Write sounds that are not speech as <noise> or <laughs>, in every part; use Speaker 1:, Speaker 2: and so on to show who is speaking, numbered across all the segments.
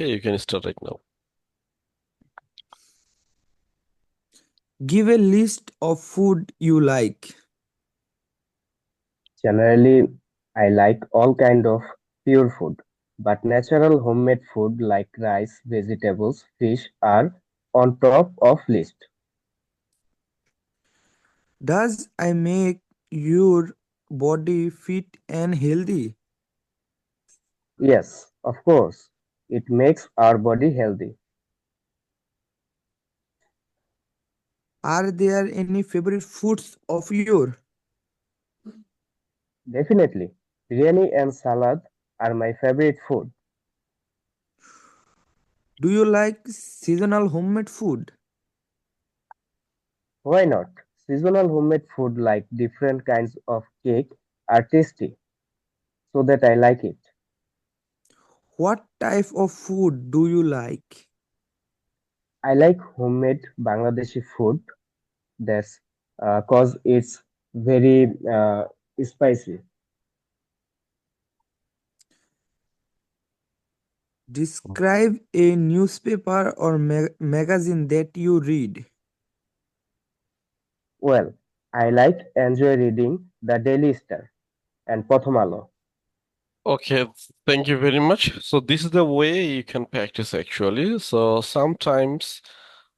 Speaker 1: Okay, you can start right now.
Speaker 2: Give a list of food you like.
Speaker 3: Generally, I like all kind of pure food, but natural homemade food like rice, vegetables, fish are on top of list.
Speaker 2: Does I make your body fit and healthy?
Speaker 3: Yes, of course, it makes our body healthy.
Speaker 2: Are there any favorite foods of yours?
Speaker 3: Definitely, biryani and salad are my favorite food.
Speaker 2: Do you like seasonal homemade food?
Speaker 3: Why not? Seasonal homemade food like different kinds of cake are tasty, so that I like it.
Speaker 2: What type of food do you like?
Speaker 3: I like homemade Bangladeshi food. That's uh, cause it's very uh, spicy.
Speaker 2: Describe a newspaper or ma- magazine that you read.
Speaker 3: Well, I like enjoy reading the Daily Star and Prothom Alo.
Speaker 1: Okay, thank you very much. So this is the way you can practice actually. So sometimes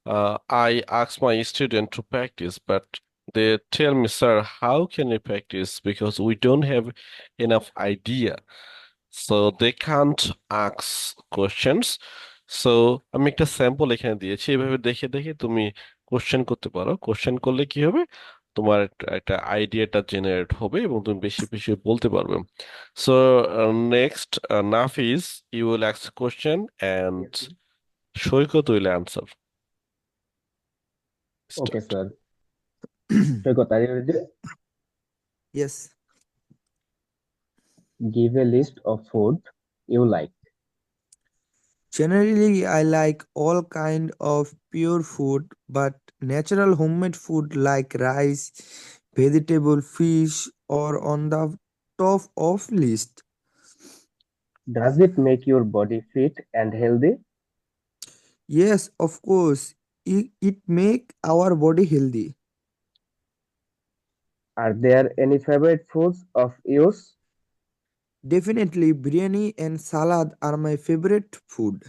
Speaker 1: uh, I ask my student to practice, but they tell me, sir, how can we practice? Because we don't have enough idea. So they can't ask questions. So আমি একটা sample এখানে দিয়েছি এভাবে দেখে দেখে তুমি question করতে পারো কোশ্চেন করলে কি হবে তোমার একটা- একটা আইডিয়াটা জেনারেট হবে এবং তুমি বেশি বেশি বলতে পারবে so next Nafis you will ask question and Saikat will answer
Speaker 3: Okay, sir. Shoykot, are you ready?
Speaker 2: Yes.
Speaker 3: Give a list of food you like.
Speaker 2: Generally, I like all kind of pure food, but natural homemade food like rice, vegetable, fish or on the top of list.
Speaker 3: Does it make your body fit and healthy?
Speaker 2: Yes, of course, it, it make our body healthy.
Speaker 3: Are there any favorite foods of yours?
Speaker 2: Definitely, biryani and salad are my favorite food.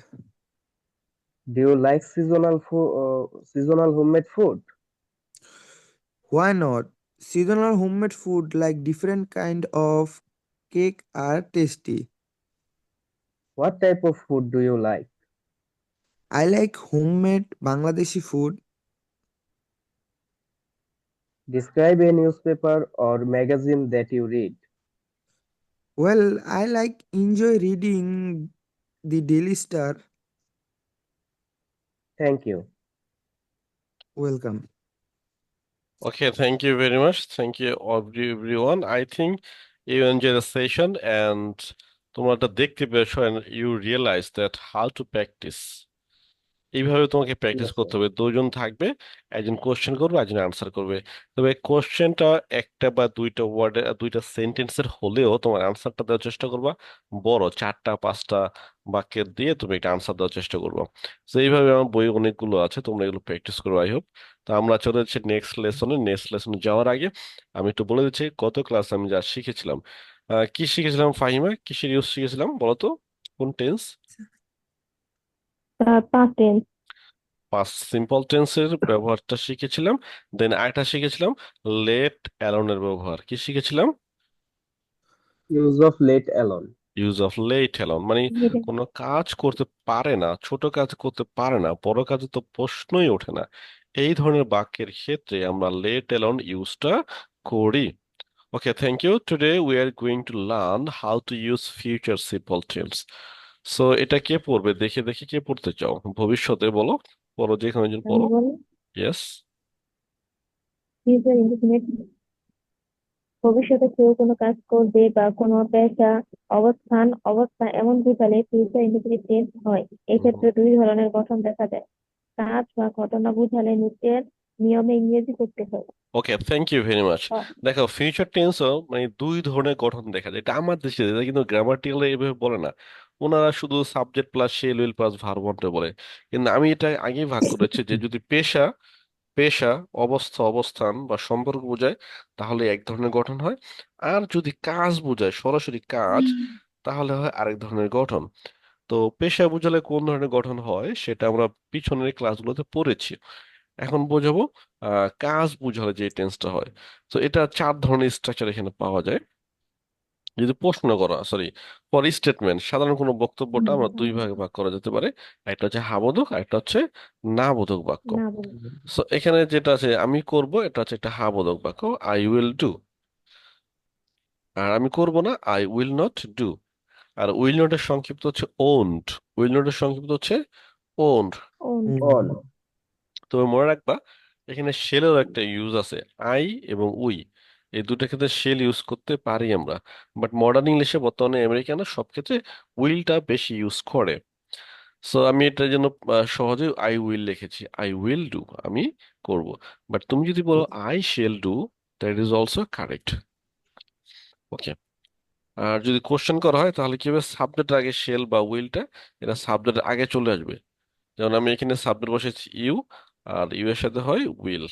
Speaker 3: Do you like seasonal food, uh, seasonal homemade food?
Speaker 2: Why not? Seasonal homemade food like different kind of cake are tasty.
Speaker 3: What type of food do you like?
Speaker 2: I like homemade Bangladeshi food.
Speaker 3: Describe a newspaper or magazine that you read.
Speaker 2: Well, I like enjoy reading the Daily Star.
Speaker 3: Thank you.
Speaker 2: Welcome.
Speaker 1: Okay, thank you very much. Thank you every- everyone. I think you enjoy the session and তোমরা দেখতে পেরেছো and you realize that how to practice. এইভাবে তোমাকে practice করতে হবে। দুজন থাকবে একজন কোশ্চেন করবে একজন আনসার করবে। তবে কোশ্চেনটা একটা বা দুইটা ওয়ার্ডে দুইটা সেন্টেন্সের হলেও তোমার আনসারটা দেওয়ার চেষ্টা করবা। বড় চারটা পাঁচটা বাক্যের দিয়ে তুমি একটা আনসার দেওয়ার চেষ্টা করবা। তো এইভাবে আমার বই অনেকগুলো আছে তোমরা এগুলো প্র্যাকটিস করো আই হোপ তো আমরা চলে যাচ্ছি নেক্সট লেসনে নেক্সট লেসনে যাওয়ার আগে আমি একটু বলে দিচ্ছি গত ক্লাস আমি যা শিখেছিলাম। কি শিখেছিলাম ফাহিমা? কিসের ইউজ শিখেছিলাম বলো তো কোন tense
Speaker 4: past tense,
Speaker 1: past simple টেন্সের ব্যবহারটা শিখেছিলাম দেন আরেকটা শিখেছিলাম লেট অ্যালোনের ব্যবহার। কি শিখেছিলাম?
Speaker 3: Use of let alone.
Speaker 1: Use of let alone মানে কোনো কাজ করতে পারে না ছোট কাজ করতে পারে না বড় কাজে তো প্রশ্নই ওঠে না। এই ধরনের বাক্যের ক্ষেত্রে আমরা লেট অ্যালোন ইউজটা করি। Okay thank you today we are going to learn how to use future simple tense so এটা কে পড়বে? দেখে দেখে কে পড়তে চাও? ভবিষ্যতে বলো। পড়ো যেখানে একজন পড়ো।
Speaker 4: বলি।
Speaker 1: ইয়েস
Speaker 4: indefinite ভবিষ্যতে কেউ কোনো কাজ করবে বা কোনো পেশা অবস্থান অবস্থা এমন বোঝালে ফিউচার ইন্ডিফিনিট টেন্স হয়। এক্ষেত্রে দুই ধরনের গঠন দেখা যায়। কাজ বা ঘটনা বোঝালে নিচের নিয়মে ইংরেজি করতে হয়।
Speaker 1: Okay thank you very
Speaker 4: much.
Speaker 1: দেখো ফিউচার টেন্সও মানে দুই ধরনের গঠন দেখা যায়। এটা আমার দেশে কিন্তু গ্রামাটিক্যালি এইভাবে বলে না। ওনারা শুধু subject plus shall will plus verb ওয়ান্টে বলে। কিন্তু আমি এটা আগে ভাগ করেছি যে যদি পেশা পেশা অবস্থা অবস্থান বা সম্পর্ক বোঝায় তাহলে এক ধরনের গঠন হয়। আর যদি কাজ বোঝায় সরাসরি কাজ তাহলে হয় আরেক ধরনের গঠন। তো পেশা বোঝালে কোন ধরনের গঠন হয় সেটা আমরা পিছনের ক্লাসগুলোতে পড়েছি। এখন বোঝাবো আহ কাজ বোঝালে যে টেন্সটা হয়। তো এটা চার ধরনের স্ট্রাকচার এখানে পাওয়া যায়। যদি প্রশ্ন করা সরি ফর স্টেটমেন্ট সাধারণ কোনো বক্তব্যটা আমরা দুই ভাগে ভাগ করা যেতে পারে। একটা হচ্ছে হাবোধক আর একটা হচ্ছে না বোধক বাক্য। সো এখানে যেটা আছে আমি করব এটা হচ্ছে একটা হা বোধক বাক্য আই উইল ডু আর আমি করব না আই উইল নট ডু আর উইল নটের সংক্ষিপ্ত হচ্ছে ওন্ট উইল নটের সংক্ষিপ্ত হচ্ছে ওন্ট
Speaker 4: ওন
Speaker 1: তবে মনে রাখবা এখানে শেলের একটা ইউজ আছে আই এবং উই এই দুটো ক্ষেত্রে শেল ইউজ করতে পারি আমরা। বাট মডার্ন ইংলিশে বর্তমানে আমেরিকানরা সব ক্ষেত্রে উইলটা বেশি ইউজ করে। সো আমি এটার জন্য সহজে আই উইল লিখেছি। আই উইল ডু আমি করব। বাট তুমি যদি বলো I shall do that is also correct okay আর যদি কোশ্চেন করা হয় তাহলে কি হবে? সাবজেক্ট আগে শেল বা উইলটা এটা সাবজেক্ট আগে চলে আসবে। যেমন আমি এখানে সাবজেক্ট বসেছি ইউ আর ইউ এর সাথে হয় উইল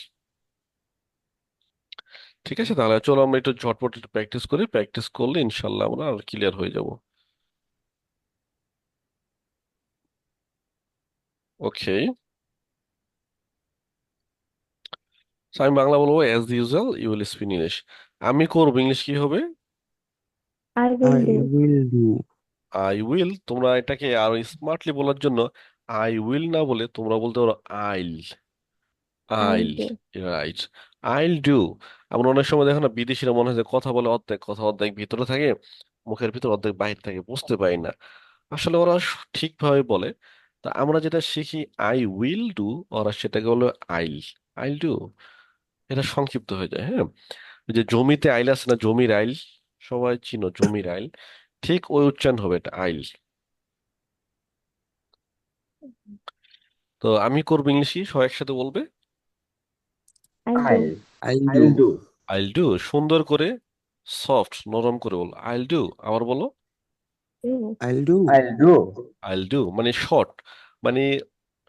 Speaker 1: ঠিক আছে তাহলে চলো আমরা একটু ঝটপট একটু প্র্যাকটিস করি। প্র্যাকটিস করলে ইনশাল্লাহ আমরা আর ক্লিয়ার হয়ে যাব। ওকে আমি বাংলা বলব as usual you will speak English আমি করব ইংলিশ কি হবে?
Speaker 2: I will do.
Speaker 1: I will তোমরা এটাকে আরও স্মার্টলি বলার জন্য আই উইল না বলে তোমরা বলতে পারো I'll
Speaker 4: I'll
Speaker 1: right I'll do আমরা অনেক সময় দেখো না বিদেশিরা মনে হয় যে কথা বলে অর্ধেক কথা অর্ধেক ভিতরে থাকে মুখের ভিতর অর্ধেক বাইরে থাকে বুঝতে পারি না। আসলে ওরা ঠিকভাবে বলে। তা আমরা যেটা শিখি আই উইল ডু ওরা সেটাকে বলে আইল আইল ডু এটা সংক্ষিপ্ত হয়ে যায় হ্যাঁ? যে জমিতে আইল আছে না জমির আইল সবাই চিনো জমির আইল। ঠিক ওই উচ্চারণ হবে এটা আইল তো আমি করব ইংলিশই সবাই একসাথে বলবে।
Speaker 4: I do
Speaker 3: I'll,
Speaker 2: I'll
Speaker 3: I'll
Speaker 2: do.
Speaker 3: do,
Speaker 1: I'll do সুন্দর করে সফট নরম করে বলো। আইল ডু আবার বলো।
Speaker 4: Do
Speaker 2: I'll do.
Speaker 3: I'll do,
Speaker 1: I'll do মানে শর্ট মানে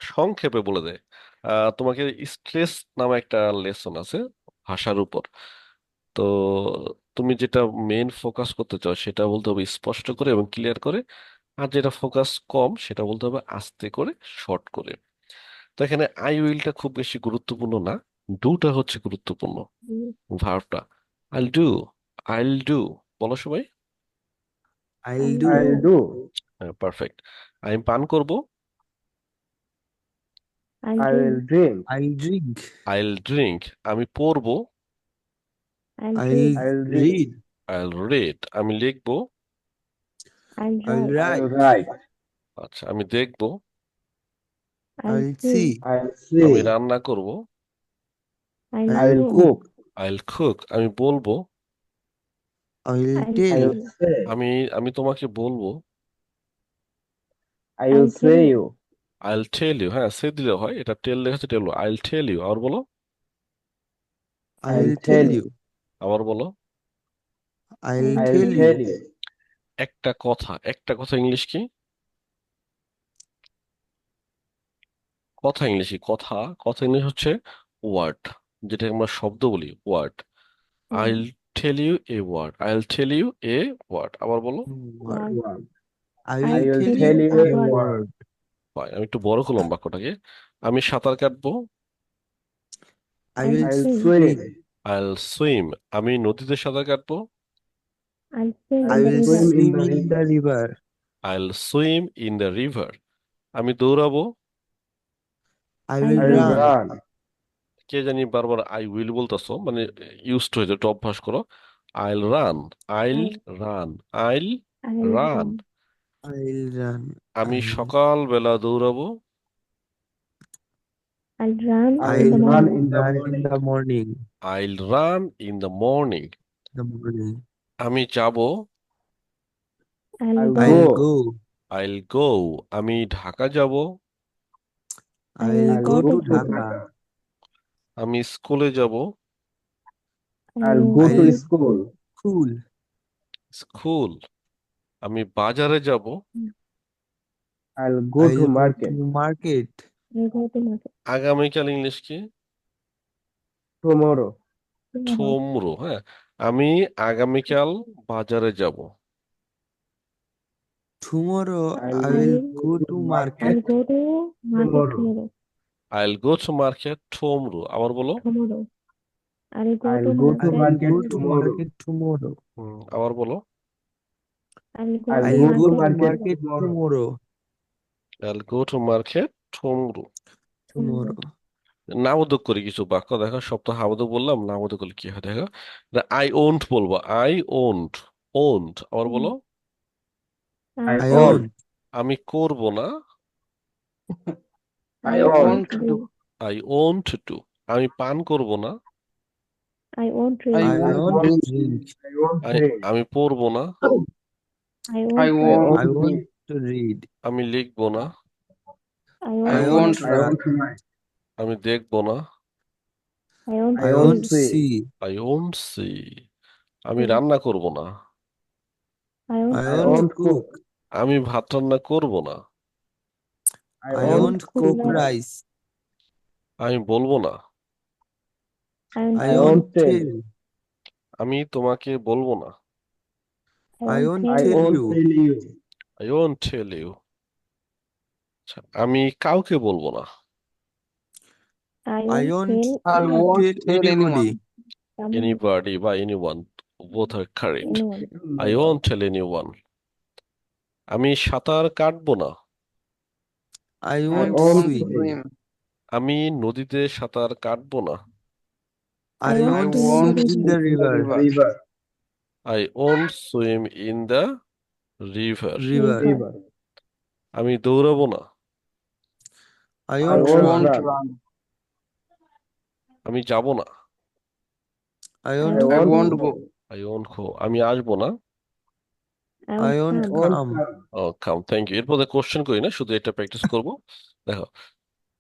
Speaker 1: সংক্ষেপে বলে দেয় আহ, তোমাকে স্ট্রেস নামে একটা লেসন আছে ভাষার উপর। তো তুমি যেটা মেইন ফোকাস করতে চাও সেটা বলতে হবে স্পষ্ট করে এবং ক্লিয়ার করে। আর যেটা ফোকাস কম সেটা বলতে হবে আস্তে করে শর্ট করে। তো এখানে আই উইলটা খুব বেশি গুরুত্বপূর্ণ না। ডুটা হচ্ছে গুরুত্বপূর্ণ ভার্বটা। আইল ডু আইল ডু বলো সবাই।
Speaker 2: I'll
Speaker 4: I'll
Speaker 2: do.
Speaker 3: I'll do,
Speaker 1: হ্যাঁ পারফেক্ট আমি পান করব।
Speaker 3: I I drink
Speaker 2: I'll drink.
Speaker 1: I'll drink আমি পড়ব।
Speaker 4: I
Speaker 2: I'll
Speaker 4: read
Speaker 3: I'll read,
Speaker 2: read.
Speaker 1: I'll read আমি লিখব।
Speaker 4: I
Speaker 2: I'll
Speaker 4: right
Speaker 3: I'll
Speaker 2: write.
Speaker 3: write,
Speaker 1: আচ্ছা আমি দেখব।
Speaker 4: আই
Speaker 2: I'll
Speaker 4: সি
Speaker 1: আমি রান্না করব।
Speaker 4: I
Speaker 3: I'll
Speaker 4: do
Speaker 3: cook,
Speaker 1: I'll cook আমি বলব।
Speaker 2: I'll
Speaker 4: I'll
Speaker 2: tell.
Speaker 3: I'll say,
Speaker 1: আমি আমি তোমাকে বলব।
Speaker 3: I will
Speaker 4: I'll tell
Speaker 3: say
Speaker 4: you.
Speaker 3: you,
Speaker 1: I'll tell you হ্যাঁ সে দিলে হয়। এটা টেল লেখা টেল আইল টেল ইউ আর বলো।
Speaker 2: I'll
Speaker 3: I'll
Speaker 2: tell
Speaker 3: tell
Speaker 2: you.
Speaker 3: you,
Speaker 1: আবার বলো।
Speaker 2: I'll
Speaker 4: I'll
Speaker 2: tell
Speaker 3: I'll
Speaker 2: you.
Speaker 3: tell you,
Speaker 1: একটা কথা। একটা কথা ইংলিশ কি? কথা ইংলিশ কি? কথা। কথা ইংলিশ হচ্ছে ওয়ার্ড যেটা আমরা শব্দ বলি word I'll tell you a word I'll tell you a word আবার বলো।
Speaker 2: Word.
Speaker 3: word,
Speaker 2: I
Speaker 4: I
Speaker 2: will
Speaker 3: I will
Speaker 2: tell
Speaker 3: tell
Speaker 2: you
Speaker 3: you
Speaker 2: a
Speaker 3: a
Speaker 2: word.
Speaker 3: word,
Speaker 1: আমি একটু বড় করলাম বাক্যটাকে। আমি সাঁতার কাটবো।
Speaker 2: I
Speaker 4: I'll
Speaker 2: will
Speaker 3: I'll
Speaker 4: swim.
Speaker 3: swim,
Speaker 2: swim.
Speaker 1: I'll swim আমি নদীতে সাঁতার কাটবো।
Speaker 4: I swim
Speaker 2: I
Speaker 4: in
Speaker 2: will
Speaker 3: swim in the
Speaker 2: river. The river
Speaker 1: আমি দৌড়াবো
Speaker 2: I
Speaker 4: I
Speaker 2: will
Speaker 3: I will
Speaker 4: run.
Speaker 2: run.
Speaker 1: কে জানি বারবার আই উইল বলতেছো মানে ইউজ হয়ে যায় একটু অভ্যাস করো। I'll run I'll run I'll run আমি
Speaker 2: আইল
Speaker 3: সকাল
Speaker 2: বেলা দৌড়াবো
Speaker 1: I'll run in the morning আমি যাব।
Speaker 2: আইল
Speaker 1: আইল গো আমি ঢাকা যাব।
Speaker 2: আইল
Speaker 3: গো
Speaker 2: টু
Speaker 3: ঢাকা
Speaker 1: আমি স্কুলে যাব
Speaker 3: I'll
Speaker 4: I'll
Speaker 3: go to
Speaker 2: I'll
Speaker 3: school,
Speaker 2: Cool.
Speaker 1: School আমি বাজারে যাব
Speaker 3: I'll go to
Speaker 2: go
Speaker 3: market
Speaker 2: to market
Speaker 4: I go to market
Speaker 1: আগামীকাল ইংলিশ কি
Speaker 3: tomorrow.
Speaker 4: tomorrow.
Speaker 1: হ্যাঁ আমি আগামীকাল বাজারে যাব
Speaker 2: tomorrow
Speaker 3: I'll
Speaker 2: I will
Speaker 4: go
Speaker 2: go to
Speaker 4: I'll
Speaker 2: market
Speaker 4: go to market
Speaker 3: Tomorrow.
Speaker 4: tomorrow.
Speaker 1: I'll go to market ঠুমরো আবার বলো
Speaker 4: Tomorrow. I'll go
Speaker 3: I'll
Speaker 4: to
Speaker 3: go to
Speaker 2: I'll
Speaker 4: market
Speaker 3: market
Speaker 2: go to
Speaker 3: tomorrow.
Speaker 2: market tomorrow
Speaker 1: হুম, আবার বলো
Speaker 4: I'll go
Speaker 3: I'll
Speaker 4: to
Speaker 2: I'll
Speaker 3: go
Speaker 2: go
Speaker 3: to
Speaker 2: to
Speaker 4: market
Speaker 3: market
Speaker 2: market
Speaker 3: tomorrow.
Speaker 2: tomorrow
Speaker 1: I'll go to market tomorrow
Speaker 2: tomorrow
Speaker 1: নামোদক করি কিছু বাক্য দেখো সব তো হাবোদক বললাম নামোদক করলে কি হয় দেখো আই ওন্ট বলব আই ওন্ট ওন্ট আবার বলো
Speaker 3: I
Speaker 2: I
Speaker 3: own.
Speaker 2: own
Speaker 1: আমি করব না
Speaker 3: I
Speaker 4: I
Speaker 3: want
Speaker 4: want to.
Speaker 1: I want to আমি পান করব না
Speaker 4: I want to.
Speaker 2: I
Speaker 3: I
Speaker 2: want
Speaker 3: want
Speaker 2: to
Speaker 3: to
Speaker 2: drink
Speaker 3: I want
Speaker 1: আমি
Speaker 3: drink.
Speaker 1: আমি পড়ব না
Speaker 4: I
Speaker 3: I
Speaker 4: want to.
Speaker 3: want
Speaker 2: I
Speaker 3: to
Speaker 2: want to read
Speaker 1: আমি লিখব না
Speaker 4: I
Speaker 2: I
Speaker 4: want
Speaker 2: want.
Speaker 3: I want to write.
Speaker 1: আমি দেখব না
Speaker 4: I want
Speaker 2: I
Speaker 3: I
Speaker 4: to
Speaker 2: want
Speaker 3: want see.
Speaker 2: see
Speaker 1: I want see আমি
Speaker 4: হুম।
Speaker 1: রান্না করব না
Speaker 4: I want
Speaker 2: I
Speaker 3: I
Speaker 2: want
Speaker 3: want
Speaker 2: to cook
Speaker 1: আমি ভাত রান্না করব না আমি বলব আমি তোমাকে বলব না। আচ্ছা, আমি কাউকে বলব না।
Speaker 4: আই
Speaker 1: আই বা anyone both
Speaker 4: R
Speaker 1: correct anyone I won't আমি সাঁতার কাটবো না।
Speaker 2: আই
Speaker 3: ওয়ান্ট
Speaker 2: ওয়ান্ট
Speaker 3: সুইম
Speaker 1: আমি নদীতে সাঁতার কাটবো না।
Speaker 2: I
Speaker 4: want
Speaker 2: swim
Speaker 4: in
Speaker 2: swim
Speaker 4: the
Speaker 2: in the river
Speaker 3: river river
Speaker 1: I want swim in the river
Speaker 2: river
Speaker 1: আমি দৌড়াবো না।
Speaker 2: I
Speaker 3: I
Speaker 2: want
Speaker 3: want
Speaker 2: run
Speaker 1: আমি যাব না।
Speaker 2: I want
Speaker 3: I want
Speaker 2: go
Speaker 1: I want go আমি আসব না।
Speaker 2: I
Speaker 1: want come question করি না শুধু এটা প্র্যাকটিস করব দেখো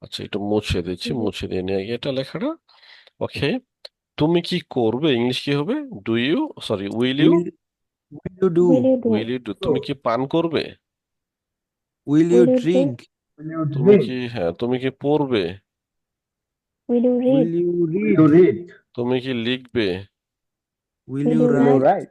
Speaker 1: আচ্ছা এটা মুছে দিচ্ছি মুছে দিয়ে নিয়ে এটা লেখাটা ওকে তুমি কি করবে ইংলিশ কি হবে do you sorry
Speaker 2: will you
Speaker 4: will you do
Speaker 1: তুমি কি পান করবে
Speaker 2: উইল
Speaker 3: ইউ ড্রিঙ্ক
Speaker 1: তুমি কি হ্যাঁ তুমি কি পড়বে তুমি কি লিখবে উইল রাইট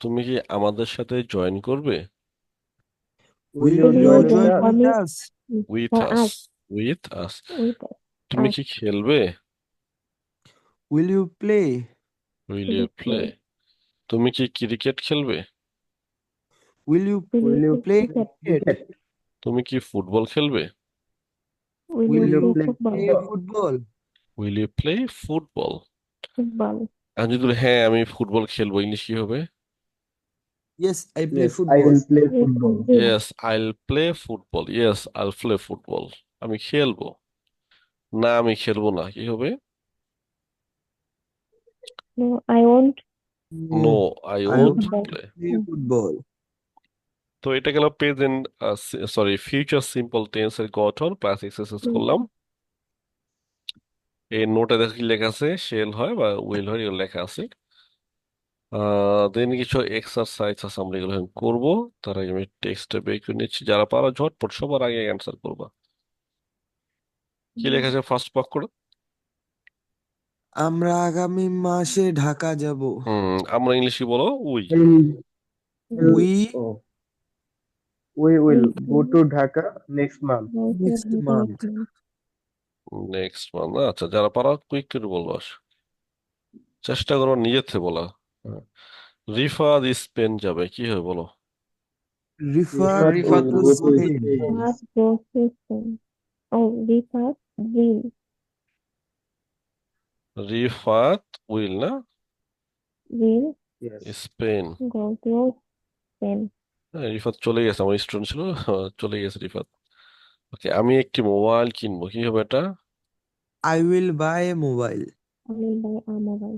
Speaker 1: তুমি কি আমাদের সাথে জয়েন করবে? তুমি কি খেলবে? উইল ইউ প্লে
Speaker 4: উইল
Speaker 1: তুমি কি ক্রিকেট খেলবে? তুমি কি ফুটবল খেলবে? উইল ফুটবল প্লে ফুটবল আমি যদি হ্যাঁ আমি ফুটবল খেলব। ইংলিশ কি হবে?
Speaker 2: Yes I play
Speaker 3: Yes, I
Speaker 2: football.
Speaker 3: play football.
Speaker 1: Yes I'll play football yes I'll play football আমি খেলব। না আমি খেলব না। কি হবে?
Speaker 4: No, I won't.
Speaker 1: No I
Speaker 2: I
Speaker 1: won't
Speaker 4: Football.
Speaker 1: Play
Speaker 2: play. football.
Speaker 1: তো এটা গেল প্রেজেন্ট সরি ফিউচার সিম্পল টেন্সের গঠন প্লাস এক্সারসাইজ
Speaker 4: হুম।
Speaker 1: করলাম। এই নোটে দেখো কি লেখা আছে? শেল হয় বা উইল হয় এগুলো লেখা আছে। দেন কিছু এক্সারসাইজ আছে আমরা এগুলো এখন করব। তার আগে আমি টেক্সটটা বের করে নিচ্ছি। যারা পারো ঝটপট সবার আগে অ্যান্সার করবা। কি লেখা আছে ফার্স্ট পাক করে?
Speaker 2: আমরা আগামী মাসে ঢাকা যাব।
Speaker 1: হুম আমরা ইংলিশে বলো we.
Speaker 3: Will-
Speaker 2: we
Speaker 3: will go to Dhaka next month.
Speaker 2: Next month.
Speaker 4: Next month.
Speaker 1: আচ্ছা যারা পারো কুইক করে বলব আস। চেষ্টা করো নিজের থেকে বলা। রিফাত স্পেন যাবে কি হবে বলো? রিফাত উইল। না? স্পেন। হ্যাঁ, রিফাত চলে গেছে আমার স্টুডেন্ট ছিল হ্যাঁ, চলে গেছে রিফাত। ওকে আমি একটি মোবাইল কিনবো কি হবে এটা?
Speaker 2: I will buy mobile
Speaker 4: I buy a mobile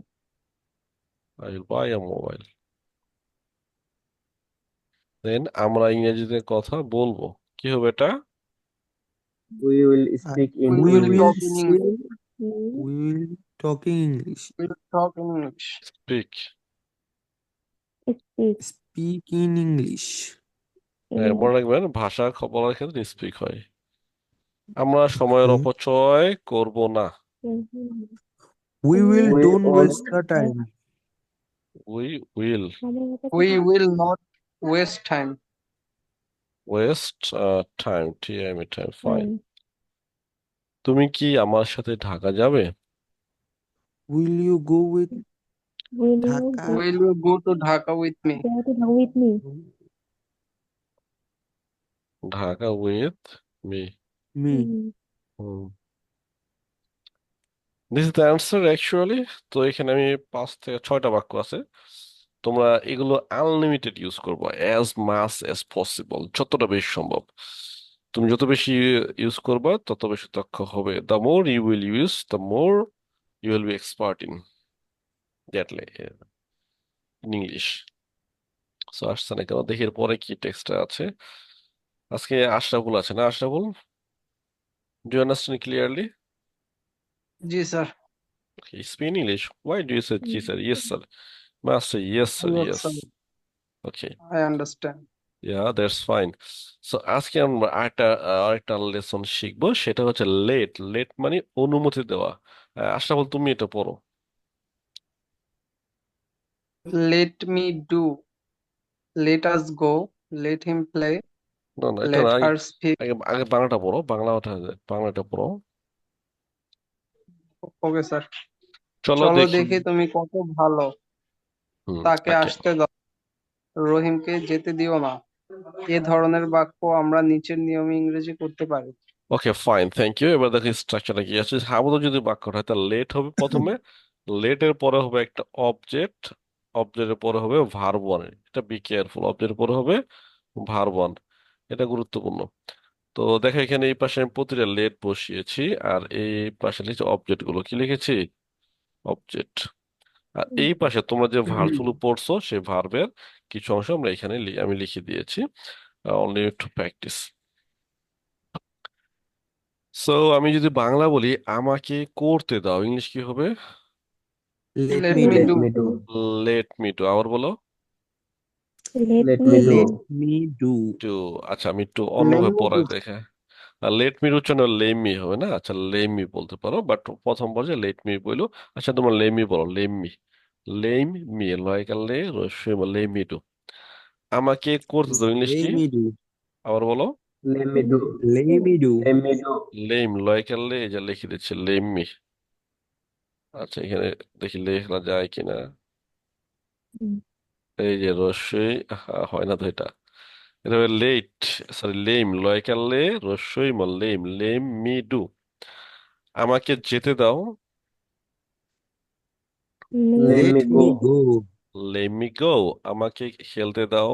Speaker 1: will buy a mobile then আমরা ইংরেজিতে কথা বলব কি হবে এটা
Speaker 3: We will speak in
Speaker 2: we
Speaker 5: will
Speaker 2: will
Speaker 5: talk in English.
Speaker 4: Hmm.
Speaker 2: we will talk in English.
Speaker 5: We'll talk in English.
Speaker 1: Speak
Speaker 4: Speak.
Speaker 2: Speak in English.
Speaker 1: হ্যাঁ, মনে রাখবেন ভাষা বলার ক্ষেত্রে স্পিক হয় আমরা সময়ের
Speaker 2: Okay.
Speaker 1: অপচয় করব না
Speaker 4: Mhm.
Speaker 2: We will
Speaker 3: We
Speaker 2: don't
Speaker 3: all-
Speaker 2: waste the time.
Speaker 1: We
Speaker 4: will মতো
Speaker 5: We
Speaker 4: কথা-
Speaker 5: will time. Waste time
Speaker 1: the time
Speaker 4: fine
Speaker 1: তুমি কি আমার সাথে ঢাকা যাবে
Speaker 2: Will you go with
Speaker 4: Will you
Speaker 2: Dhaka?
Speaker 4: go
Speaker 5: Will you go to Dhaka with me?
Speaker 4: go to Dhaka with me?
Speaker 1: Dhaka with me
Speaker 2: me?
Speaker 4: Hmm.
Speaker 1: This is the answer actually তো এখানে আমি পাঁচ থেকে ছয়টা বাক্য আছে। তোমরা এগুলো আনলিমিটেড ইউজ করব অ্যাজ মাস অ্যাজ পসিবল যতটা বেশি সম্ভব। তুমি যত বেশি ইউজ করবা, তত বেশি দক্ষ হবে। The more you will use the more you will be expert in that in English so আসছে না কেন দেখি পরে কি টেক্সটটা আছে। আজকে আশরাফুল আছে না Ashraful do understand clearly
Speaker 5: Ji, sir.
Speaker 1: Okay, speak in English. Why do you say yes, sir? Yes, sir. Master, yes, sir,
Speaker 5: Yes,
Speaker 1: yes.
Speaker 5: sir.
Speaker 1: Okay,
Speaker 5: I understand.
Speaker 1: yeah, that's fine. So আজকে আমরা আরেকটা আহ, আরেকটা লেসন শিখবো সেটা হচ্ছে let let মানে অনুমতি দেওয়া আহ, আশরাফুল তুমি এটা পড়ো
Speaker 5: Let me do. Let us go. Let him play.
Speaker 1: না না এটা
Speaker 5: Let
Speaker 1: না আগে
Speaker 5: her speak.
Speaker 1: আগে আগে বাংলাটা পড়ো বাংলাটা বাংলাটা পড়ো
Speaker 5: ওকে স্যার।
Speaker 1: চলো
Speaker 5: চলো
Speaker 1: দেখি।
Speaker 5: দেখি তুমি কত ভালো। তাকে. আসতে দাও। রহিমকে যেতে দিও না। এ ধরনের বাক্য আমরা নিচের নিয়মে ইংরেজি করতে পারি।
Speaker 1: Okay fine thank you. এবার দেখি স্ট্রাকচারটা কি আছে। হাবুদো যদি বাক্যটা হয় তাহলে লেট হবে প্রথমে। <laughs> লেটের পরে হবে একটা অবজেক্ট অবজেক্টের পরে হবে ভার্ব ওয়ান এটা বি কেয়ারফুল অবজেক্টের পরে হবে ভার্ব ওয়ান এটা গুরুত্বপূর্ণ। তো দেখো এখানে এই পাশে আমি প্রতিটা লেট বসিয়েছি আর এই পাশে লিখেছি অবজেক্টগুলো। কি লিখেছি? অবজেক্ট আর এই পাশে তোমরা যে ভার্বগুলো পড়ছো সেই ভার্বের কিছু অংশ আমরা এখানে আমি লিখে দিয়েছি। অনলি টু প্র্যাকটিস সো আমি যদি বাংলা বলি আমাকে করতে দাও। ইংলিশ কি হবে?
Speaker 2: Let
Speaker 5: Let
Speaker 2: me
Speaker 5: me
Speaker 2: do.
Speaker 3: Let
Speaker 5: do.
Speaker 3: me do.
Speaker 1: Let me to আবার বলো।
Speaker 4: Let
Speaker 3: Let
Speaker 4: me
Speaker 3: me
Speaker 4: do.
Speaker 3: do.
Speaker 2: Let me do.
Speaker 1: To আচ্ছা আমি একটু অন্যভাবে. দেখে লেট উচ্চারণ লেমি হবে না আচ্ছা লেমি বলতে পারো বাট প্রথম পর্যায়ে লেট মি বইলো আচ্ছা তোমার লেমি বলো লেমি লেম মি লয়কাল লে রস্যই লেমি টু আমাকে করতে দাও ইংলিশ কি. আবার বলো
Speaker 3: me do.
Speaker 1: লেম লয়কাল লে এই যে লিখে দিচ্ছে লেমি আচ্ছা এখানে দেখি লেখা যায় কিনা
Speaker 4: হুম।
Speaker 1: এই যে রস্যই আহা, হয় না তো এটা এটা হবে সরি লেম লয়কাল লে রস্যই ম লেম লেম মি ডু আমাকে যেতে দাও
Speaker 4: Let
Speaker 3: Let
Speaker 2: Let
Speaker 3: me
Speaker 2: me
Speaker 3: go.
Speaker 2: go.
Speaker 1: Let me go আমাকে খেলতে দাও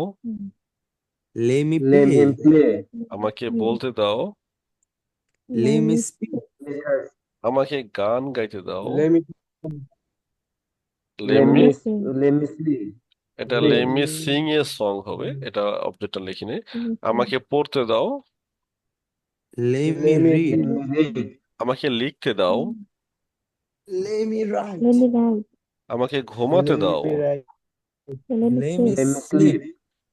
Speaker 2: Let me
Speaker 3: Let
Speaker 2: play.
Speaker 3: him play.
Speaker 1: আমাকে বলতে দাও
Speaker 2: Let me speak.
Speaker 1: আমাকে গান গাইতে দাও
Speaker 3: Let me.
Speaker 1: Let
Speaker 3: Let
Speaker 1: me
Speaker 3: me.
Speaker 4: sing.
Speaker 3: Let me sleep.
Speaker 1: এটা let me sing a song হবে এটা অবজেক্টটা লিখিনি আমাকে পড়তে দাও
Speaker 2: Let me read.
Speaker 1: আমাকে লিখতে দাও
Speaker 2: Let me write.
Speaker 4: Let me write.
Speaker 1: আমাকে ঘুমাতে দাও.
Speaker 4: Let me
Speaker 2: Let me
Speaker 4: sleep.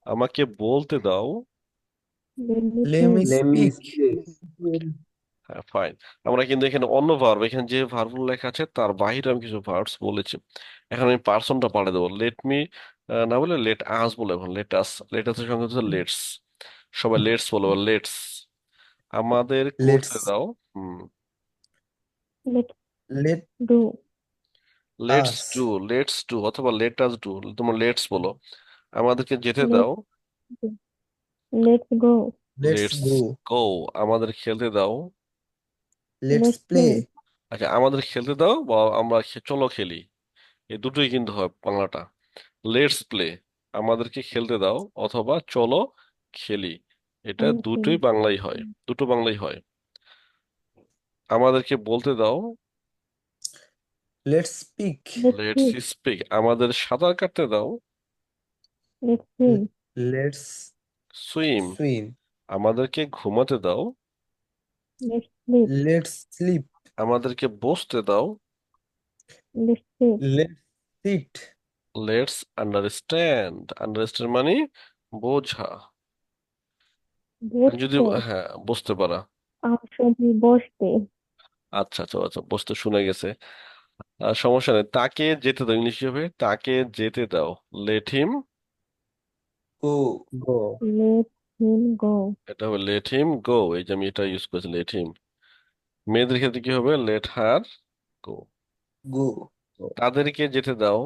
Speaker 1: আমাকে বলতে দাও
Speaker 4: Let me
Speaker 2: Let me
Speaker 4: speak.
Speaker 3: Let me
Speaker 2: speak.
Speaker 3: speak.
Speaker 1: হ্যাঁ ফাইন আমরা কিন্তু এখানে অন্য ভার্ব এখানে যে ভার্বগুলো লেখা আছে তার বাইরে আমি কিছু ভার্বস বলেছি এখন আমি পার্সনটা পাল্টে দেবো লেট মি না বলে লেট আস বলে এখন লেট আস লেট আসের সঙ্গে হচ্ছে লেটস সবাই লেটস বলব লেটস আমাদের করতে দাও হুম
Speaker 4: Let
Speaker 2: let
Speaker 4: do.
Speaker 1: Let's
Speaker 2: us.
Speaker 1: Do let's do অথবা লেট আস ডু তোমার লেটস বলো আমাদেরকে যেতে
Speaker 4: Let
Speaker 1: দাও
Speaker 4: let's go.
Speaker 2: Let's
Speaker 1: let's
Speaker 2: go.
Speaker 1: গো আমাদের খেলতে দাও
Speaker 2: Let's
Speaker 4: Let's
Speaker 2: play.
Speaker 4: play.
Speaker 1: আচ্ছা আমাদের খেলতে দাও বা আমরা খে- চলো খেলি এই দুটোই কিন্তু হয় বাংলাটা লেটস প্লে আমাদেরকে খেলতে দাও অথবা চলো খেলি। এটা দুটোই বাংলাই হয়। দুটো বাংলাই হয়। আমাদেরকে বলতে দাও।
Speaker 2: Let's speak.
Speaker 4: Let's
Speaker 1: let's speak আমাদের সাঁতার কাটতে দাও।
Speaker 4: Let's swim.
Speaker 2: Let's
Speaker 1: সুইম আমাদেরকে ঘুমাতে দাও।
Speaker 4: Let's sleep
Speaker 2: Let's sleep.
Speaker 1: আমাদেরকে বসতে দাও।
Speaker 4: Let's sit.
Speaker 1: Let's understand understand মানে বোঝা। যদি
Speaker 4: বসতে
Speaker 1: হ্যাঁ বুঝতে পারা।
Speaker 4: আসলে বসতে
Speaker 1: আচ্ছা আচ্ছা আচ্ছা বুঝতে শুনে গেছে। আর সমস্যা নেই। তাকে যেতে দাও ইংলিশ হবে? তাকে যেতে দাও। Let him
Speaker 2: Go.
Speaker 3: Go.
Speaker 4: let him go
Speaker 1: এটা হবে লেট হিম গো এই যে আমি এটা ইউজ করেছি লেট হিম মেয়েদের ক্ষেত্রে কি হবে?
Speaker 4: Let
Speaker 2: her
Speaker 4: go
Speaker 2: Go.
Speaker 1: তাদেরকে যেতে দাও।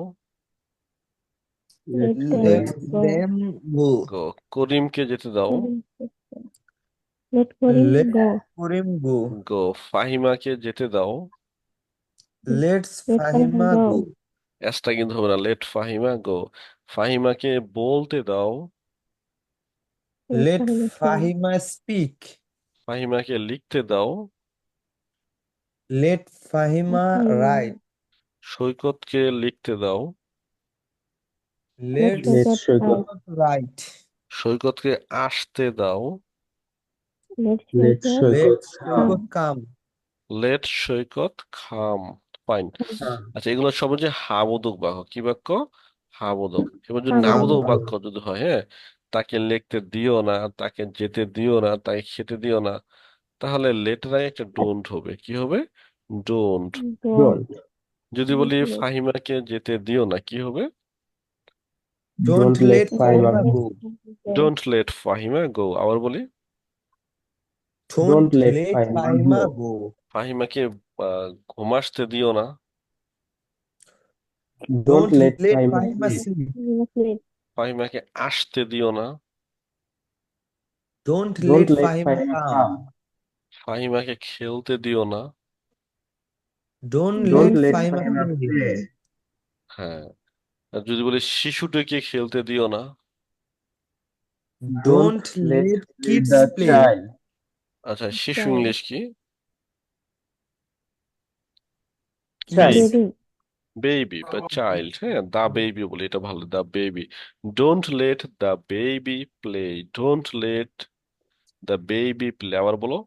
Speaker 1: ফাহিমাকে যেতে দাও
Speaker 4: let
Speaker 2: Fahima let
Speaker 4: Fahima
Speaker 2: go
Speaker 1: ফাহিমাকে বলতে দাও
Speaker 4: লেট
Speaker 2: ফাহিমা স্পিক
Speaker 1: ফাহিমাকে লিখতে দাও
Speaker 2: লেট
Speaker 4: ফাহিমা
Speaker 2: রাইট
Speaker 1: সৈকতকে লিখতে দাও
Speaker 2: Let
Speaker 4: Let
Speaker 3: Let's
Speaker 4: Saikat
Speaker 3: Saikat.
Speaker 1: সৈকতকে আসতে দাও।
Speaker 4: Let Saikat
Speaker 3: Saikat
Speaker 2: come.
Speaker 1: Let Saikat
Speaker 3: come fine
Speaker 1: আচ্ছা এগুলো সব হচ্ছে হাবোধক বাক্য। কি বাক্য? হাবোধক এবার যদি
Speaker 4: হাবোধক
Speaker 2: বাক্য।
Speaker 1: যদি হয় হ্যাঁ তাকে লিখতে দিও না তাকে যেতে দিও না তাকে খেতে দিও না তাহলে লেটারাই একটা ডোন্ট হবে। কি হবে? ডোন্ট. যদি বলি ফাহিমাকে যেতে দিও না কি হবে?
Speaker 2: Don't
Speaker 3: Don't let
Speaker 2: let
Speaker 3: Fahima
Speaker 2: Fahima
Speaker 3: go.
Speaker 2: go.
Speaker 1: Don't let Fahima go আবার বলি
Speaker 2: Don't
Speaker 3: Don't let
Speaker 2: let
Speaker 3: Fahima
Speaker 2: Fahima
Speaker 3: go.
Speaker 2: go.
Speaker 1: ফাহিমাকে আহ, ঘুমাসতে দিও না
Speaker 3: Don't
Speaker 2: Don't
Speaker 3: let
Speaker 2: let
Speaker 3: Fahima
Speaker 2: Fahima
Speaker 3: sleep.
Speaker 2: sleep.
Speaker 4: let
Speaker 1: ফাহিমাকে আসতে দিও না
Speaker 2: Don't
Speaker 3: Don't
Speaker 2: let
Speaker 3: let
Speaker 2: Fahima
Speaker 3: Fahima
Speaker 2: come.
Speaker 1: ফাহিমাকে খেলতে দিও না
Speaker 2: Don't
Speaker 3: Don't
Speaker 2: let
Speaker 3: let
Speaker 2: Fahima
Speaker 3: Fahima
Speaker 2: play.
Speaker 3: play.
Speaker 1: হ্যাঁ আর যদি boli শিশুটিকে খেলতে দিও না
Speaker 2: Don't
Speaker 3: let
Speaker 2: let kids
Speaker 3: the
Speaker 2: play.
Speaker 3: child.
Speaker 1: আচ্ছা শিশু. ইংলিশ কি
Speaker 3: Child.
Speaker 1: বেবি বা চাইল্ড হ্যাঁ দা বেবি বলি এটা ভালো the baby don't let the baby play don't let the baby play আবার বলো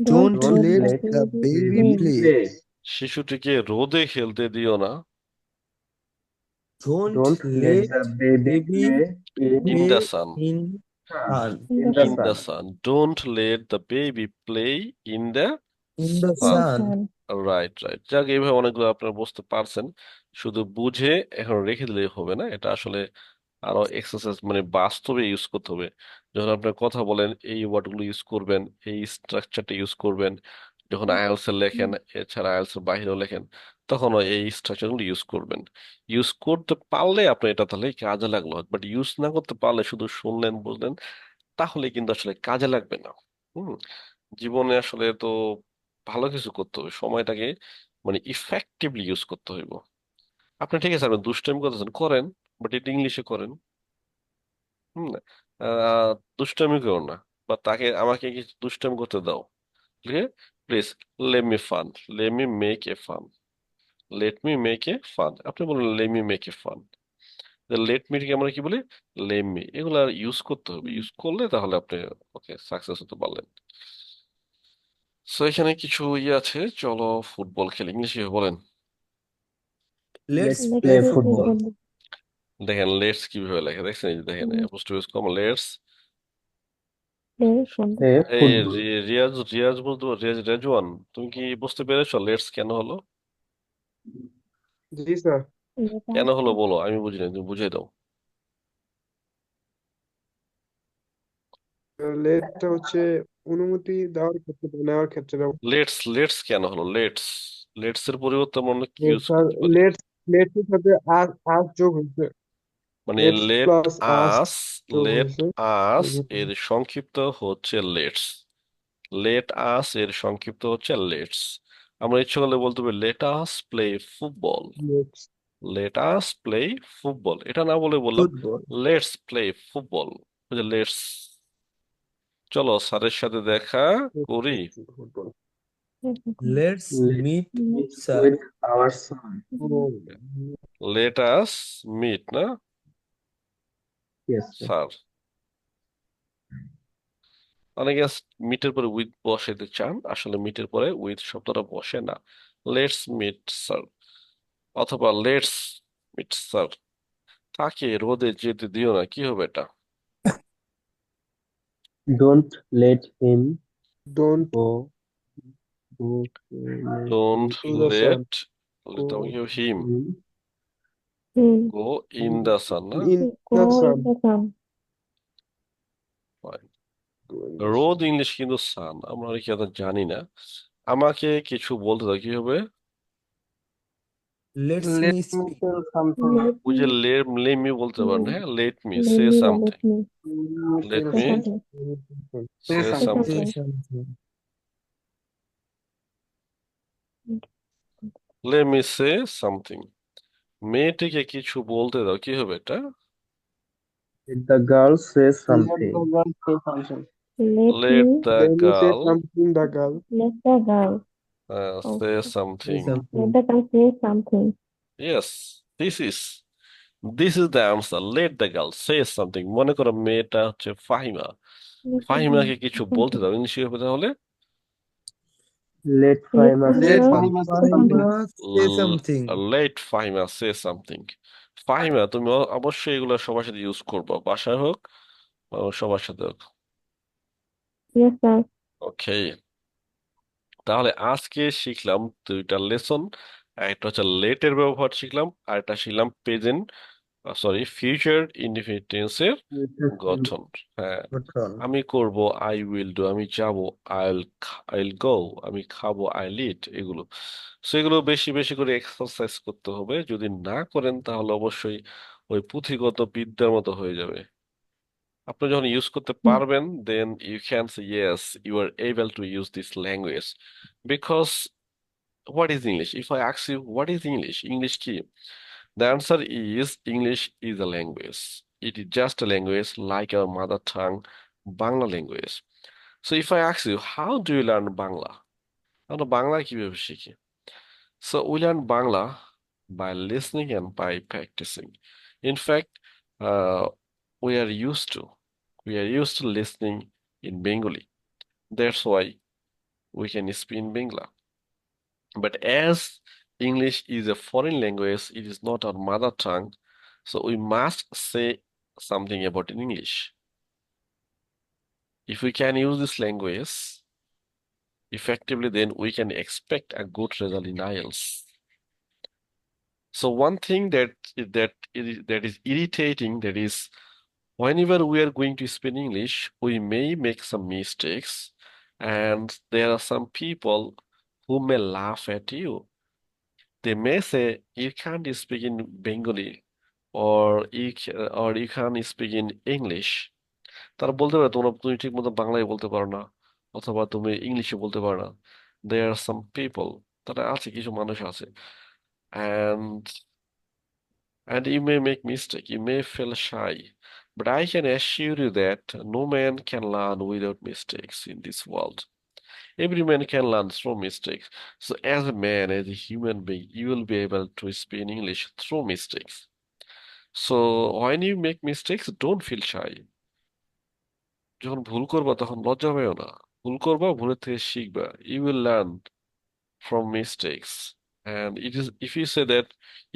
Speaker 2: Don't
Speaker 3: Don't
Speaker 2: let
Speaker 3: let
Speaker 2: the baby
Speaker 3: Baby
Speaker 2: play.
Speaker 3: play.
Speaker 1: শিশুটিকে রোদে খেলতে দিও না
Speaker 2: Don't
Speaker 3: Don't let
Speaker 2: let
Speaker 3: the baby
Speaker 2: baby
Speaker 3: play in
Speaker 2: play
Speaker 1: the sun
Speaker 2: in sun.
Speaker 3: in the
Speaker 1: in the
Speaker 3: sun.
Speaker 1: Let the baby play in the
Speaker 2: In the
Speaker 4: in the
Speaker 1: sun.
Speaker 2: sun.
Speaker 4: sun
Speaker 1: right right যাক এইভাবে অনেকগুলো আপনারা বুঝতে পারছেন। শুধু বুঝে এখন রেখে দিলেই হবে না? এটা আসলে আরও এক্সারসাইজ মানে বাস্তবে ইউজ করতে হবে। যখন আপনার কথা বলেন এই ওয়ার্ডগুলো ইউজ করবেন এই স্ট্রাকচারটা ইউজ করবেন যখন আইএলস এ লেখেন এছাড়া আইএলস এর বাইরেও লেখেন তখনও এই স্ট্রাকচারগুলো ইউজ করবেন। ইউজ করতে পারলে আপনার এটা তাহলে কাজে লাগল। বাট ইউজ না করতে পারলে শুধু শুনলেন বুঝলেন তাহলে কিন্তু আসলে কাজে লাগবে না। হুম? জীবনে আসলে তো ভালো কিছু করতে হবে সময়টাকে মানে ইফেক্টিভলি ইউজ করতে হইব। আপনি ঠিক আছে আপনি দুষ্টামি করতেছেন করেন বাট এটা ইংলিশে করেন। হুম? দুষ্টামি করো না বা তাকে আমাকে কিছু দুষ্টামি করতে দাও। Please let me fun let me make a fun let me make a fun আপনি বলুন let me make a fun let me থেকে আমরা কি বলি? লেট মি এগুলো ইউজ করতে হবে। ইউজ করলে তাহলে আপনি ওকে সাকসেস হতে পারলেন। সো এখানে কিছু ইয়ে আছে। চলো ফুটবল খেলি। ইংলিশে বলেন?
Speaker 4: Us
Speaker 2: football.
Speaker 3: football.
Speaker 1: দেখেন লেটস কীভাবে লেখে। দেখছেন এই যে দেখেন
Speaker 4: হুম।
Speaker 1: অ্যাপোস্ট্রোফিস কম লেটস
Speaker 4: Play
Speaker 1: এই. রি- রিয়াজ রিয়াজ বলতে রিয়াজ রেজওয়ান তুমি কি বুঝতে পেরেছ? লেটস কেন হলো?
Speaker 5: জি স্যার।
Speaker 1: কেন হলো বলো আমি বুঝি না তুমি বুঝিয়ে দাও।
Speaker 6: লেটটা হচ্ছে অনুমতি দেওয়ার ক্ষেত্রে বা নেওয়ার ক্ষেত্রে ব্যবহার
Speaker 1: লেটস লেটস কেন হলো? লেটস লেটস এর পরিবর্তে আমরা কি ইউজ
Speaker 6: স্যার
Speaker 1: করতে পারি?
Speaker 6: লেট লেটের সাথে আস আস যোগ হয়েছে।
Speaker 1: মানে লেট
Speaker 6: প্লাস আস
Speaker 1: আস
Speaker 6: যোগ
Speaker 1: লেট
Speaker 6: হয়েছে
Speaker 1: আস এর সংক্ষিপ্ত হচ্ছে লেটস লেট আস এর সংক্ষিপ্ত হচ্ছে লেটস আমরা ইচ্ছে করলে বলতে পারি let us play
Speaker 6: football
Speaker 1: let us play football এটা না বলে বললাম
Speaker 2: Football.
Speaker 1: Let's play football let's চলো স্যারের সাথে দেখা করি।
Speaker 6: Football
Speaker 2: Let's meet
Speaker 3: meet
Speaker 2: sir.
Speaker 3: with our son.
Speaker 1: Let us meet না?
Speaker 3: Yes, sir.
Speaker 1: স্যার। অনেকে মিটের পরে উইথ বসাইতে চান। আসলে মিটের পরে উইথ শব্দটা বসে না। লেটস মিট স্যার অথবা লেটস মিট স্যার তাকে রোদে যেতে দিও না কি হবে এটা?
Speaker 3: Don't let him
Speaker 6: don't
Speaker 3: go. Go
Speaker 1: don't
Speaker 6: To.
Speaker 1: Let
Speaker 3: him.
Speaker 4: Hmm
Speaker 1: go in the sun না
Speaker 6: in
Speaker 4: go in
Speaker 6: sun
Speaker 4: the sun
Speaker 1: রোদ ইংলিশ কিন্তু সান আমরা অনেকে এটা জানি না আমাকে কিছু বলতে দাও কি হবে
Speaker 5: Let
Speaker 2: me
Speaker 5: me
Speaker 2: speak.
Speaker 5: tell something.
Speaker 4: let
Speaker 1: ওই যে
Speaker 4: me
Speaker 1: লে লেট মি বলতে পারেন
Speaker 4: হুম।
Speaker 1: হ্যাঁ লেট মি
Speaker 4: let
Speaker 1: সে
Speaker 4: me বা
Speaker 1: something
Speaker 4: let me
Speaker 1: Let
Speaker 5: Let
Speaker 1: me-
Speaker 5: me
Speaker 4: something
Speaker 1: সে
Speaker 5: Say
Speaker 4: say
Speaker 1: something
Speaker 4: something.
Speaker 1: Let me say something মেয়েটিকে কিছু বলতে দাও কি হবে এটা
Speaker 3: Let the girl say
Speaker 5: Let
Speaker 3: something.
Speaker 5: the girl say something.
Speaker 4: let
Speaker 1: let
Speaker 4: me
Speaker 1: the
Speaker 6: Let me say
Speaker 1: girl
Speaker 6: something the girl.
Speaker 4: let the girl
Speaker 1: say
Speaker 4: okay
Speaker 2: Say
Speaker 1: something
Speaker 4: let
Speaker 2: something.
Speaker 4: the girl say something
Speaker 1: yes this is this is the answer let the girl say something মনে করো মেয়েটা হচ্ছে Fahima
Speaker 4: let the
Speaker 1: ফাহিমাকে
Speaker 4: girl
Speaker 1: কিছু
Speaker 4: say
Speaker 1: বলতে দাও
Speaker 4: something
Speaker 1: ইংলিশে হবে তাহলে
Speaker 3: Let
Speaker 4: let
Speaker 3: Faima say
Speaker 5: Let
Speaker 3: something.
Speaker 5: say something.
Speaker 2: Fahima, say something.
Speaker 1: Fahima তুমি অ- অবশ্যই এগুলো সবার সাথে ইউজ করব। বাসায় হোক বা সবার সাথে হোক।
Speaker 4: Yes sir.
Speaker 1: ওকে তাহলে আজকে শিখলাম দুইটা লেসন। একটা হচ্ছে লেটের ব্যবহার শিখলাম আর একটা শিখলাম প্রেজেন্ট সরি ফিউচার ইনডিফিনিটেন্সের গঠন। হ্যাঁ আমি করব আই উইল ডু আমি যাব আইল আইল গো আমি খাব আইল ইট এগুলো। সো এগুলো বেশি বেশি করে এক্সারসাইজ করতে হবে। যদি না করেন তাহলে অবশ্যই ওই পুঁথিগত বিদ্যার মতো হয়ে যাবে। আপনি যখন ইউজ করতে পারবেন then you can say yes you are able to use this language because what is English if I ask you what is English English কি? The answer is English is a language. It is just a language like our mother tongue, Bangla language. So if I ask you how do you learn Bangla? আমরা বাংলা কিভাবে শিখি? So we learn Bangla by listening and by practicing. In fact, uh, we are used to we are used to listening in Bengali. That's why we can speak in Bangla. But as English is a foreign language, it is not our mother tongue, so we must say something about English. If we can use this language effectively, then we can expect a good result in IELTS. So one thing that that that is irritating that is whenever we are going to speak English, we may make some mistakes, and there are some people who may laugh at you. They may say you can't speak in Bengali or you ca- or you can't speak in English. তারা বলতে পারে তোমরা তুমি ঠিক মতো বাংলায় বলতে পারো না অথবা তুমি ইংলিশে বলতে পারো না there are some people তারা আছে কিছু মানুষ আছে and and you may make mistake you may feel shy but I can assure you that no man can learn without mistakes in this world every man can learn through mistakes so as a man as a human being you will be able to speak English through mistakes so when you make mistakes don't feel shy যখন ভুল করবা তখন লজ্জা পেও না ভুল করবা ভুলের থেকে শিখবা you will learn from mistakes and it is if you say that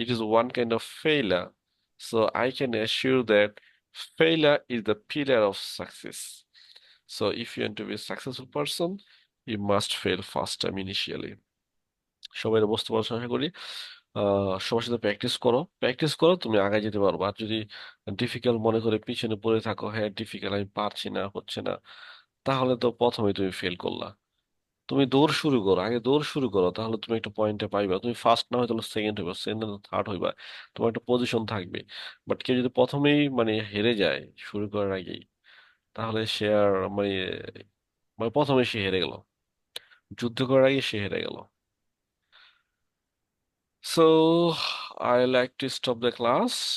Speaker 1: it is one kind of failure so I can assure that failure is the pillar of success so if you want to be a successful person you must fail first time initially. সবাই বুঝতে পারছ, আশা করি। সবার সাথে practice করো। Practice করো, তুমি আগায় যেতে পারবে। আর যদি ডিফিকাল্ট মনে করে পিছনে পড়ে থাকো হ্যাঁ ডিফিকাল্ট আমি পারছি না, হচ্ছে না, তাহলে তো প্রথমেই তুমি ফেল করলা। তুমি দৌড় শুরু করো। আগে দৌড় শুরু করো, তাহলে তুমি একটা পয়েন্টে পাইবা। তুমি ফার্স্ট না হয় তাহলে সেকেন্ড হইবা। সেকেন্ড থার্ড হইবা। তোমার একটা পজিশন থাকবে। বাট কেউ যদি প্রথমেই মানে হেরে যায় শুরু করার আগেই, তাহলে সে আর মানে মানে প্রথমে সে হেরে গেল। যুদ্ধ করার আগে সে হেরে গেল So I like to stop the class.